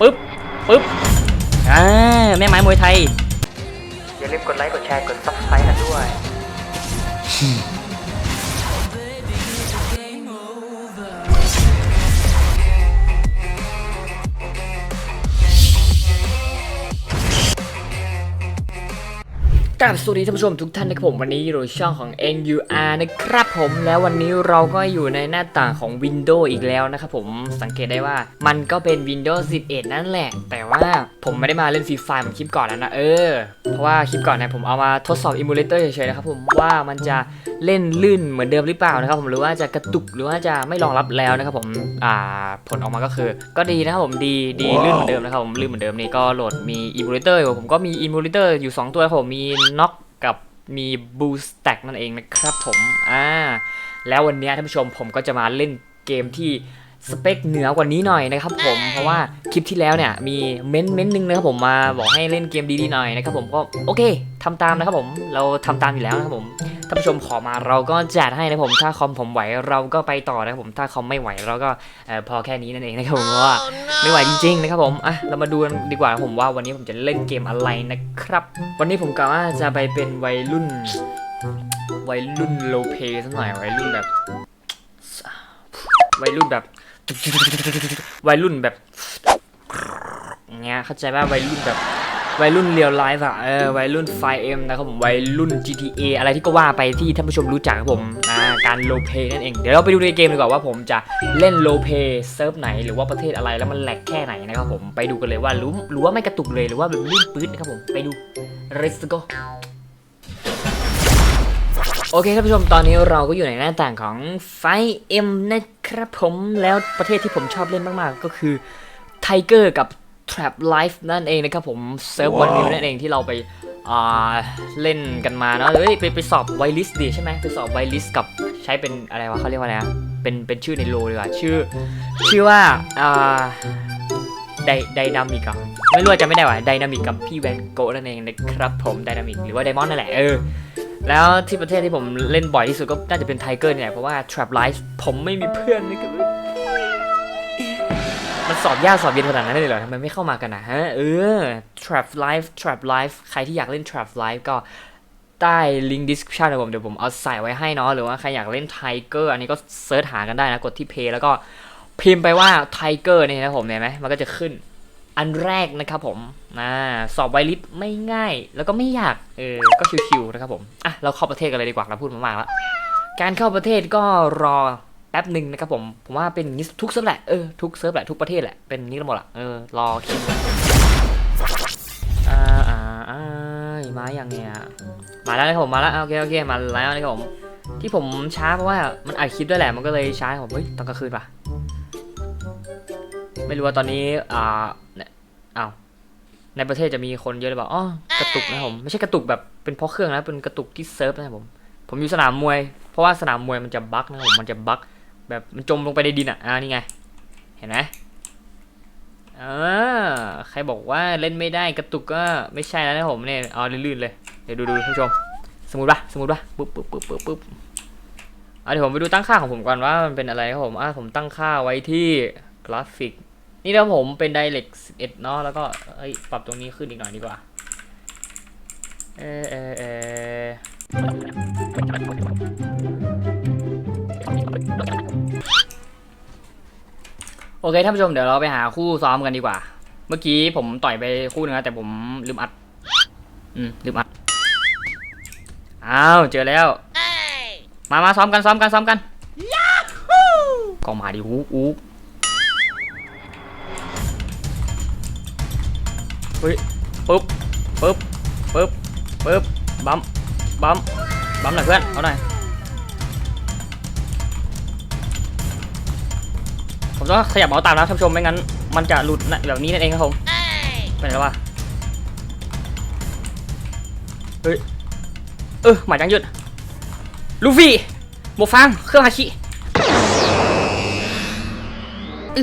ปึ๊บปึ๊บอ่าแม่ไม้มวยไทย อย่าลืมกดไลค์ กดแชร์ กด subscribe กันด้วย กราบสวัสดีท่านผู้ชมทุกท่านนะครับผมวันนี้อยู่ในช่องของ NUR นะครับผมแล้ววันนี้เราก็อยู่ในหน้าต่างของ Windows อีกแล้วนะครับผมสังเกตได้ว่ามันก็เป็น Windows 11 นั่นแหละ แต่ว่าผมไม่ได้มาเล่นฟรีไฟเหมือนคลิปก่อนแล้วนะเออ เพราะว่าคลิปก่อนเนี่ยผมเอามาทดสอบ Emulator เฉยๆนะครับผมว่ามันจะเล่นลื่นเหมือนเดิมหรือเปล่านะครับผมหรือว่าจะกระตุกหรือว่าจะไม่รองรับแล้วนะครับผมอ่าผลออกมาก็คือ ก็ดีนะครับผมดีดีลื่นเหมือนเดิมนะครับผมลื่นเหมือนเดิมนี่ก็โหลดมี Emulator อยู่ผมก็มี Emulator อยู่ 2 ตัวครับผมมีน็อกกับมีบูสต์แตกนั่นเองนะครับผม อ่า แล้ววันนี้ท่านผู้ชมผมก็จะมาเล่นเกมที่ สเปคเหนือกว่านี้หน่อยนะครับผมเพราะว่าคลิปที่แล้วเนี่ยมีเม้นต์เม้นต์หนึงนะครับผมมาบอกให้เล่นเกมดีๆหน่อยนะครับผมก็โอเคทำตามนะครับผมเราทำตามอยู่แล้วนะครับผมท่านผู้ชมขอมาเราก็จัดให้นะครับผมถ้าคอมผมไหวเราก็ไปต่อนะครับผมถ้าคอมไม่ไหวเราก็เอ่อพอแค่นี้นั่นเองนะครับผมเพราะว่าไม่ไหวจริงๆนะครับผมอะเรามาดูกันดีกว่าครับผมว่าวันนี้ผมจะเล่นเกมอะไรนะครับ วันนี้ผมกะว่าจะไปเป็นวัยรุ่น วัยรุ่นโลเพสักหน่อยวัยรุ่นแบบวัยรุ่นแบบ วัยรุ่นแบบเงี้ยเข้าใจว่าวัยรุ่นแบบวัยรุ่นเรียลไลฟ์อะเออวัยรุ่น 5M นะครับผมวัยรุ่น GTA อะไรที่ก็ว่าไปที่ท่านผู้ชมรู้จักครับผมอ่าการโลเพนั่นเอง เดี๋ยวเราไปดูในเกมดีกว่าว่าผมจะเล่นโลเพเซิร์ฟไหนหรือว่าประเทศอะไรแล้วมันแหลกแค่ไหนนะครับผมไปดูกันเลยว่ารู้รู้ว่าไม่กระตุกเลยหรือว่าแบบลื่นปื๊ดนะครับผมไปดู let's go โอเคท่านผู้ชมตอนนี้เราก็อยู่ในหน้าต่างของ 5M นะครับผมแล้วประเทศที่ผมชอบเล่นมากๆ ก็คือ Tiger กับ Trap Life นั่นเองนะครับผมเซิร์ฟวันนิวนั่นเองที่เราไปอ่าเล่นกันมาเนาะเฮ้ยไปไปสอบไวลิสดีใช่ไหมไปสอบไวลิสกับใช้เป็นอะไรวะเขาเรียกว่าอะไรนะเป็นเป็นชื่อในโลดีกว่าชื่อ ชื่อว่าอ่าไดไดนามิกอะไม่รู้ว่าจะไม่ได้ว่าไดนามิกกับพี่แวนโกะนั่นเองนะครับผมไดนามิกหรือว่าไดมอนด์นั่นแหละเออ แล้วที่ประเทศที่ผมเล่นบ่อยที่สุดก็น่าจะเป็นไทเกอร์เนี่แหละเพราะว่า Trap Life ผมไม่มีเพื่อนนะครับมันสอบยากสอบเย็นขนาดนั้นเลยเหรอทำไมไม่เข้ามากันนะฮะเออ Trap Life Trap Life ใครที่อยากเล่น Trap Life ก็ใต้ลิงก์ description นะผมเดี๋ยวผมเอาใส่ไว้ให้เนาะหรือว่าใครอยากเล่น Tiger อันนี้ก็เซิร์ชหากันได้นะกดที่ Play แล้วก็พิมพ์ไปว่า Tiger เนี่ยนะผมเห็นไหมมันก็จะขึ้น อันแรกนะครับผมอ่าสอบไวลิสไม่ง่าย แล้วก็ไม่ยาก เออ ก็ชิวๆนะครับผม อะ เราเข้าประเทศกันเลยดีกว่าเราพูดมามากแล้ว การเข้าประเทศก็รอแป๊บหนึ่งนะครับผม ผมว่าเป็นทุกเซิร์ฟแหละ เออ ทุกเซิร์ฟแหละ ทุกประเทศแหละ เป็นนี้หมดละเออ รอคิวอ่าอ่าอ่ามาอย่างเนี้ยมาแล้วนะครับผม มาแล้ว โอเค โอเค มาแล้วนะครับผม ที่ผมช้าเพราะว่ามันอัดคลิปด้วยแหละ มันก็เลยช้าผม เฮ้ย ตอนกลางคืนปะ ไม่รู้ว่าตอนนี้อ่าอ้าวในประเทศจะมีคนเยอะหรือเปล่าอ๋อกระตุกนะครับผมไม่ใช่กระตุกแบบเป็นเพราะเครื่องนะเป็นกระตุกที่เซิร์ฟนะครับผมผมอยู่สนามมวย เพราะว่าสนามมวยมันจะบั๊กนะครับผมมันจะบั๊กแบบมันจมลงไปในดินอะอ่านี่ไง เห็นไหมเออใครบอกว่าเล่นไม่ได้กระตุกก็ไม่ใช่แล้วนะครับผมเนี่ยเอาลื่นๆเลยเดี๋ยวดูดูท่านผู้ชม สมมติว่าสมมติว่าปุ๊บปุ๊บปุ๊บปุ๊บปุ๊บเอาเดี๋ยวผมไปดูตั้งค่าของผมก่อนว่ามันเป็นอะไรครับผมอ่าผมตั้งค่าไว้ที่กราฟิก นี่แล้วผมเป็น Direct 11 เนาะแล้วก็เอ้ยปรับตรงนี้ขึ้นอีกหน่อยดีกว่า เออเออเออโอเคท่านผู้ชมเดี๋ยวเราไปหาคู่ซ้อมกันดีกว่า เมื่อกี้ผมต่อยไปคู่นึงนะแต่ผมลืมอัด อืมลืมอัด อ้าวเจอแล้ว มามาซ้อมกันซ้อมกันซ้อมกันก็มาดิอู้อู้ เฮ้ยปึ๊บปึ๊บปึ๊บปึ๊บบัมบัมบัมหน่อยเพื่อนเอาหน่อยผมต้องขยับเมาส์ตามนะท่านผู้ชมไม่งั้น มันจะหลุดนะแบบนี้นั่นเองครับผมเป็นไรวะเฮ้ยเออหมายจังหยุดลูฟี่หมวกฟางเครื่องฮาคิอึ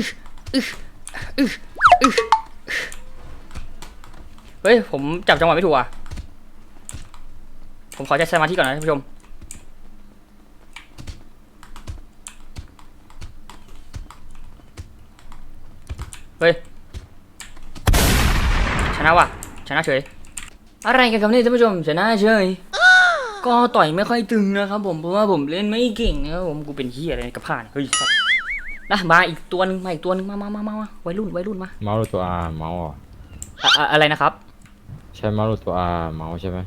อึอึอึ ฮ้ย ผมจับจังหวะไม่ถูกอะ ผมขอใช้สมาธิก่อนนะท่านผู้ชม เฮ้ยนะว่ะ ชนะเฉย อะไรกันครับเนี่ยท่านผู้ชม ชนะเฉย ก็ต่อยไม่ค่อยตึงนะครับผม เพราะว่าผมเล่นไม่เก่งนะครับผม กูเป็นเฮียอะไรกับผ่าน เฮ้ยสัตว์นะมาอีกตัวหนึงมาอีกตัวหนึงมามามามามาวัยรุ่นวัยรุ่นมา เมาส์หรือตัว R เมาส์เหรออะอะอะไรนะครับ ใช่เมาส์หรือตัว R เมาส์ใช่ไหม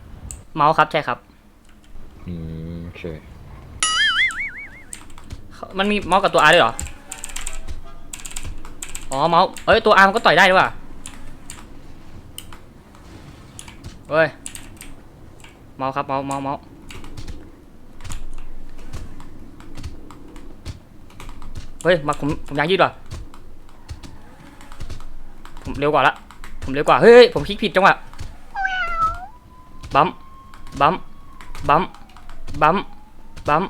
เมาส์ครับใช่ครับ อืมโอเคมันมีเมาส์กับตัว R ด้วยเหรอ อ๋อเมาส์เอ้ยตัว R มันก็ต่อยได้ด้วยว่ะเฮ้ย เมาส์ครับเมาส์เมาส์เมาส์เฮ้ยมาผมผมยางยืดว่ะผมเร็วกว่าละ ผมเร็วกว่า เฮ้ยเฮ้ยผมคลิกผิดจังหวะ บัมบัมบัมบัมบัม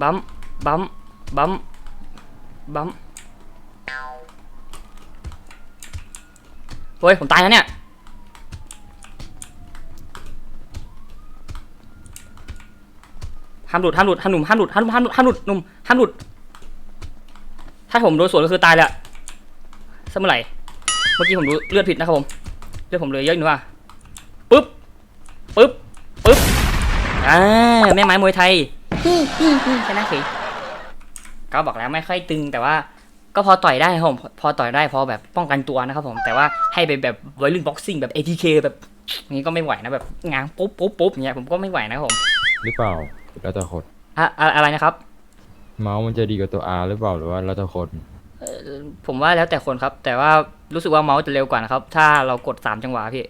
บัมบัมบัมบัมเฮ้ย ผมตายแล้วเนี่ย ห้ามหลุด ห้ามหลุด ห้ามหนุ่มห้ามหลุด ห้ามห้ามหลุด ห้ามหลุด หนุ่ม ห้ามหลุด ถ้าผมโดนสวนก็คือตายแหละสมื่อไหร่เมื่อกี้ผมดูเลือดผิดนะครับผม เลือดผมเลยเยอะหน่อยว่า ปึ๊บปึ๊บอ่าแม่ไม้มวยไทยฮิฮิฮิชนะเฉยก็บอกแล้วไม่ค่อยตึงแต่ว่าก็พอต่อยได้ครับผมพอต่อยได้พอแบบป้องกันตัวนะครับผมแต่ว่าให้ไปแบบวัยรุ่นบ็อกซิ่งแบบ ATK แบบนี้ก็ไม่ไหวนะแบบง้างปุ๊บปุ๊บปุ๊บอย่างเงี้ยผมก็ไม่ไหวนะครับผมหรือเปล่าแล้วแต่คนอะอะอะไรนะครับ เมาส์มันจะดีกว่าตัว R หรือเปล่าหรือว่าแล้วแต่คนผมว่าแล้วแต่คนครับ แต่ว่ารู้สึกว่าเมาส์จะเร็วกว่านะครับ ถ้าเรากดสามจังหวะพี่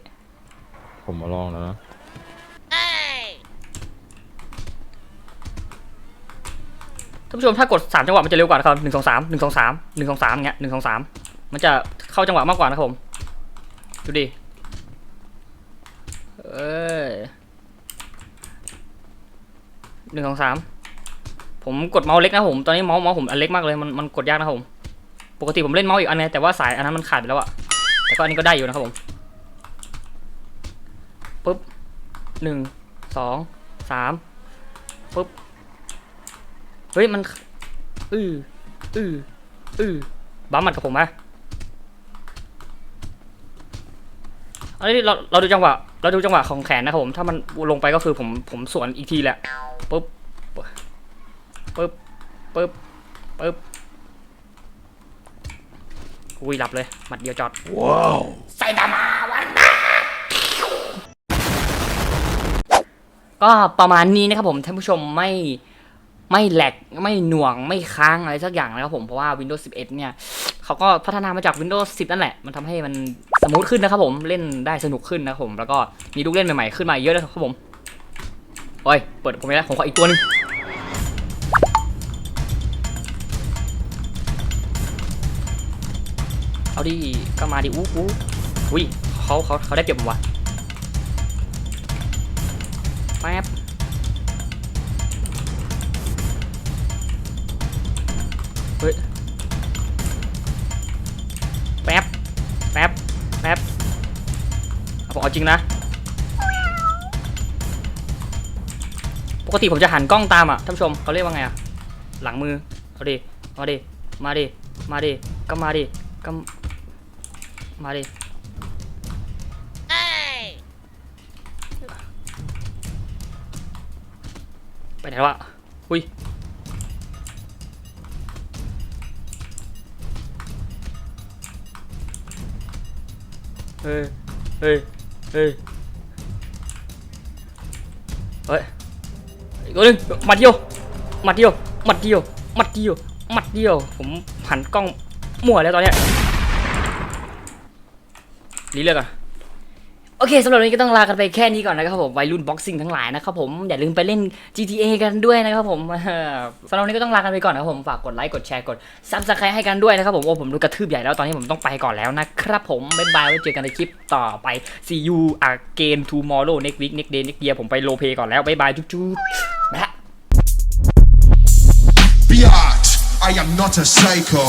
ผมมาลองแล้วนะ ท่านผู้ชมถ้ากดสามจังหวะมันจะเร็วกว่านะครับหนึ่งสองสามหนึ่งสองสามหนึ่งสองสามเงี้ยหนึ่งสองสามมันจะเข้าจังหวะมากกว่านะครับผมดูดิเอ้ยหนึ่งสองสามผมกดเมาส์เล็กนะผมตอนนี้เมาส์เมาส์ผมอันเล็กมากเลยมันมันกดยากนะครับผมปกติผมเล่นเมาส์อีกอันนึงแต่ว่าสายอันนั้นมันขาดไปแล้วอะแต่ก็อันนี้ก็ได้อยู่นะครับผมปุ๊บหนึ่งสองสามปุ๊บ เฮ้ยมันอืออืออือบัมมันกับผมไหมอันนี้เราเราดูจังหวะเราดูจังหวะของแขนนะครับผมถ้ามันลงไปก็คือผมผมสวนอีกทีแหละปึ๊บปึ๊บปึ๊บปึ๊บอุ้ยหลับเลยหมัดเดียวจอดว้าวใส่ดามาวันก็ประมาณนี้นะครับผมท่านผู้ชมไม่ ไม่แหลกไม่หน่วงไม่ค้างอะไรสักอย่างนะครับผมเพราะว่า Windows 11 เนี่ยเขาก็พัฒนามาจาก Windows 10 นั่นแหละ มันทำให้มันสมูทขึ้นนะครับผมเล่นได้สนุกขึ้นนะครับผมแล้วก็มีลูกเล่นใหม่ๆขึ้นมาเยอะเลยครับผมโอ้ยเปิดผมไม่ได้ผมขออีกตัวหนึงเอาดิก็มาดิอู้อู้อุ้ยเขาเขาเขาได้เปรียบผมว่ะแป๊บ เฮ้ย แป๊บ แป๊บ แป๊บเอาผมเอาจริงนะ ปกติผมจะหันกล้องตามอะท่านผู้ชมเขาเรียกว่าไงอะ หลังมือ เอาดิ มาดิ มาดิ มาดิ ก็มาดิ ก็มาดิไปไหนแล้ววะอุ้ย เฮ้ย เฮ้ย เฮ้ย เฮ้ยอีกตัวหนึงมัดเดียวมัดเดียวมัดเดียวมัดเดียวมัดเดียว ผมหันกล้องมั่วแล้วตอนเนี้ยรีเลือกอะ โอเคสำหรับวันนี้ก็ต้องลากันไปแค่นี้ก่อนนะครับผมวัยรุ่นบ็อกซิ่งทั้งหลายนะครับผมอย่าลืมไปเล่น GTA กันด้วยนะครับผมสำหรับวันนี้ก็ต้องลากันไปก่อนนะครับผมฝากกดไลค์กดแชร์กดซับสไครต์ให้กันด้วยนะครับผมโอ้ผมดูกระทืบใหญ่แล้วตอนนี้ผมต้องไปก่อนแล้วนะครับผมบ๊ายบายไว้เจอกันในคลิปต่อไป see you again tomorrow next week next day next year ผมไปโลเพก่อนแล้วบ๊ายบายจุ๊บๆนะ Biatch, I am not a psycho.